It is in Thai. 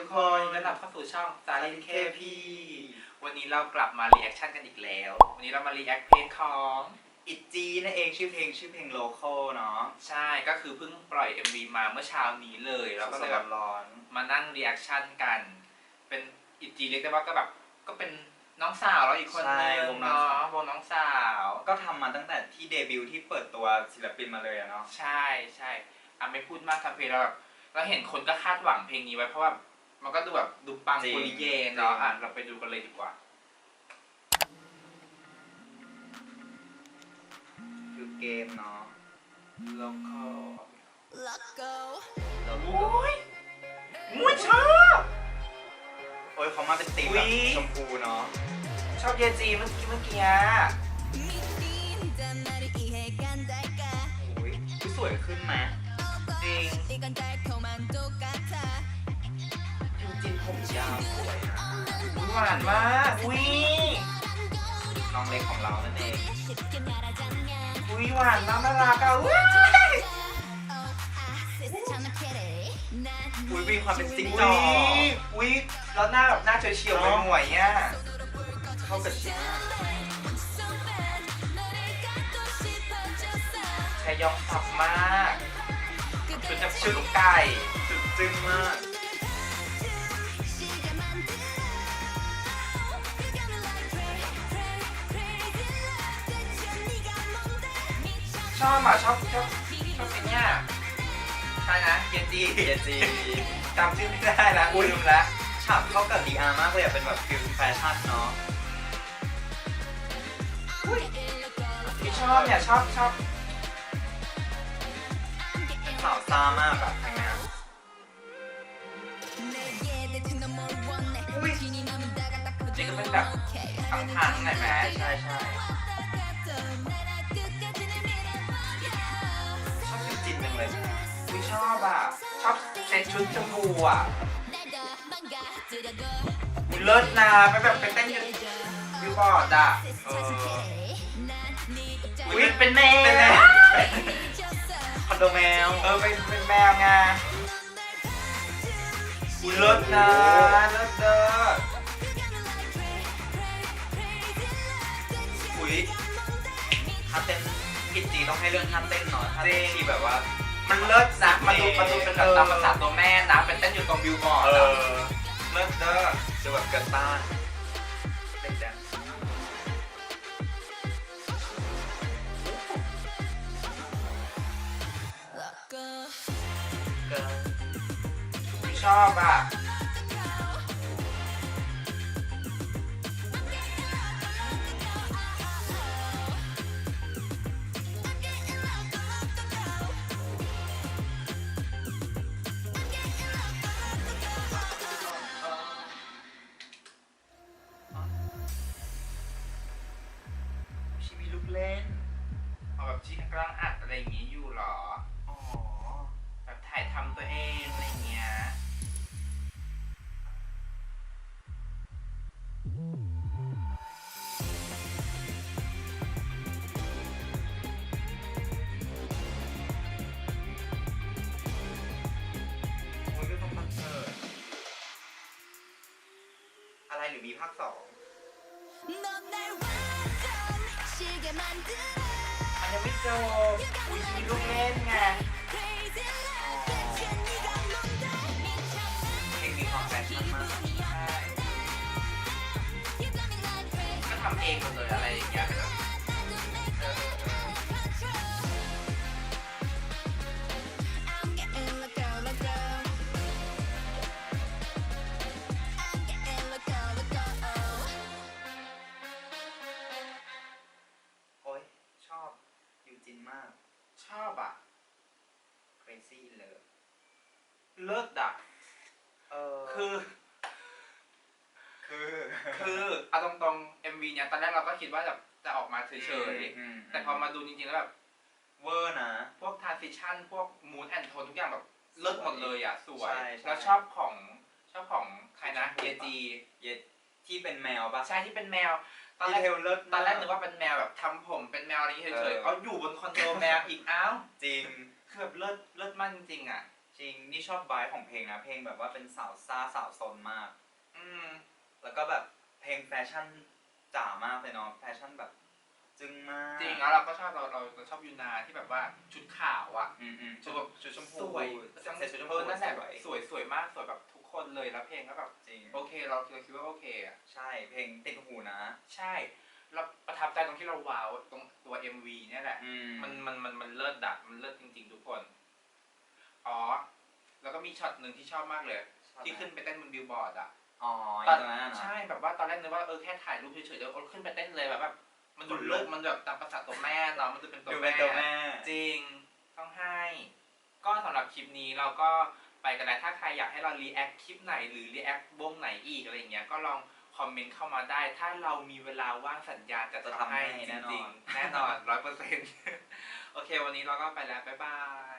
ทุกคคนนต้อนรับเข้าสู่ช่องสาสาลิลินนเคเคพีพีวันนี้เรากลับมารีแอคชั่นกันอีกแล้ว วันนี้เรามารีแอคเพลงของอิจีนั่นเองชื่อเพลงชื่อเพลงโลโก้เนาะ ใช่ ก็คือเพิ่งปล่อย MV มาเมื่อเช้านี้เลย แล้วก็เลยแบบร้อน มานั่งรีแอคชั่นกัน เป็นอิจีเรียกได้ว่าก็แบบก็เป็นน้องสาวเราอีกคนนึงเนาะวงน้องสาวๆก็ทำมาตั้งแต่ที่เดบิวต์ที่เปิดตัวศิลปินมาเลยอะเนาะ ใช่ใช่อะไม่พูดมากทำเพลงเราแบบเราเห็นคนก็คาดหวังเพลงนี้ไว้เพราะว่า มันก็ดูแบบดูปัง จริง ปุริเยเนาะ จริง อ่ะเราไปดูกันเลยดีกว่า คือเกมเนาะ แล้วก็ Let go แล้ว โอ้ยมุ้ยชอบ โอ้ยเขามาเป็นตีมแบบ อุ๊ย ชมพูเนาะ ชอบเยจีเมื่อกี้เมื่อกี้อะ 미린단 나를 이해간달까 โอ้ยสวยขึ้นไหม จริง 이건 달콤한 똑같아 ยู จินผมยาวสวยนะหวานมากอุ้ยน้องเล็กของเรานั่นเองอุ้ยหวานมากน่ารักอะอุ้ยอุ้ยมีความเป็นสิงโตอุ้ยแล้วหน้าแบบหน้าเฉียวๆไปหน่วยเนี่ยเข้ากับชิชายองสับมากจุดจับชื่อลูกไก่จุดจึ้งมาก ชอบอะชอบชอบชอบไอ้เนี่ยใช่นะเยจีเยจีจำชื่อไม่ได้ละลืมละฉากเข้ากับดีอาร์มากเลยอะเป็นแบบฟิลแฟชั่นเนาะที่ชอบเนี่ยชอบชอบสาวซ่ามากอะทางเนี้ยอุ้ยนี่ก็เป็นแบบทางทางหน่อยไหมใช่ใช่ช อุ้ยชอบอะ ชอบเซ็ตชุดชมพูอะอุ้ยเลิศนะไปแบบไปเต้นอยู่บิวบอร์ดอะเอออุ้ยเป็นแมวเป็นแมวคอนโดแมว เออเป็นเป็นแมวไงอุ้ยเลิศนะเลิศเด้ออุ้ยท่าเต้นกิจจีต้องให้เรื่องท่าเต้นเนาะท่าเต้นที่แบบว่า มันเลิศนะมาดูมาดูเป็นแบบตามภาษาตัวแม่นะเป็นเต้นอยู่ตรงบิวบอร์ดเออะอเลิศเด้อจะแบบเกินต้านเต้นแดนซ์เกินอุ้ยชอบอะ ที่กำลังอัดอะไรอย่างงี้อยู่เหรอ อ๋อ แบบถ่ายทำตัวเองอะไรอย่างเงี้ย มันก็ต้องคอนเสิร์ตอะไรหรือมีภาคสอง 넌날 완전 시계 만들어 มัน ยังไม่จบอุ้มีลูกเล่นไงเพลงนี้ขแฟนมากก็ทำเองหมดเลย crazy in love เลิศอะเออคือ คือ คือเอาตรงๆ MV เนี่ยตอนแรกเราก็คิดว่าแบบจะออกมาเฉยมๆแต่พอมาดูจริงๆ แล้วแบบ เวอร์นะ พวก transition พวก mood and tone ทุกอย่างแบบเลิศหมดเลยอะ สวยใช่ใช่แล้วชอบของชอบของใครนะเยจีเย็ดที่เป็นแมวปะใช่ที่เป็นแมวตอนดีแรกเทลเลิศตอนแรกนึกว่าเป็นแมวแบบทำผมเป็นแมวอะไรอย่างเงี้ยเฉยเออๆเอาอยู่บนคอนโดแมวอีกอ้าวจริง คือแบบเลิศเลิศมากจริงๆอะเชจริงนี่ชอบบายของเพลงนะ เพลงแบบว่าเป็นสาวซ่าสาวซนมาก อืม แล้วก็แบบเพลงแฟชั่นจ๋ามากเลยเนาะแฟชั่นแบบจึงมากจริงแล้วเราก็ชอบเราเราเราชอบยูนาที่แบบว่าชุดขาวอะอืมอืม ชุดแบบชุดชมพูสวยใส่ชุดชมเอพูอนั่นแหละสวย สวยสวยมากสวยแบบทุกคนเลยแล้วเพลงก็แบบจริงโอเคเราเราคิดว่าโอเคอะ ใช่เพลงติดหูนะ ใช่ เราประทับใจตรงที่เราว้าวตรงตัว MV เนี่ยแหละ อืมมันมันมันมันเลิศดัดมันเลิศจริง ๆ ทุกคน อ๋อ แล้วก็มีช็อตหนึ่งที่ชอบมากเลย ที่ขึ้นไปเต้นบนบิลบอร์ดอะ อ๋อตอนตรงนั้นนะใช่แบบว่าตอนแรกนึกว่าเออแค่ถ่ายรูปเฉยๆเดี๋ยวเอาขึ้นไปเต้นเลยแบบแบบมันดูขนลุก เลิศมันแบบตามภาษาตัวแม่เนาะมันดูเป็นตัวดูเป็นตัวแม่จริงต้องให้ ก็สำหรับคลิปนี้เราก็ไปกันแล้วถ้าใครอยากให้เรารีแอคคลิปไหนหรือรีแอควงไหนอีกอะไรอย่างเงี้ยก็ลองค คอมเมนต์เข้ามาได้ ถ้าเรามีเวลาว่างสัญญาจะจะทำให้จริงๆแน่นอนร้อยเปอร์เซ็นต์โอเค วันนี้เราก็ไปแล้ว บ๊ายบาย